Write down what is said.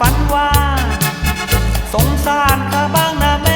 ฝันว่า สงสารข้าบ้างนะแม่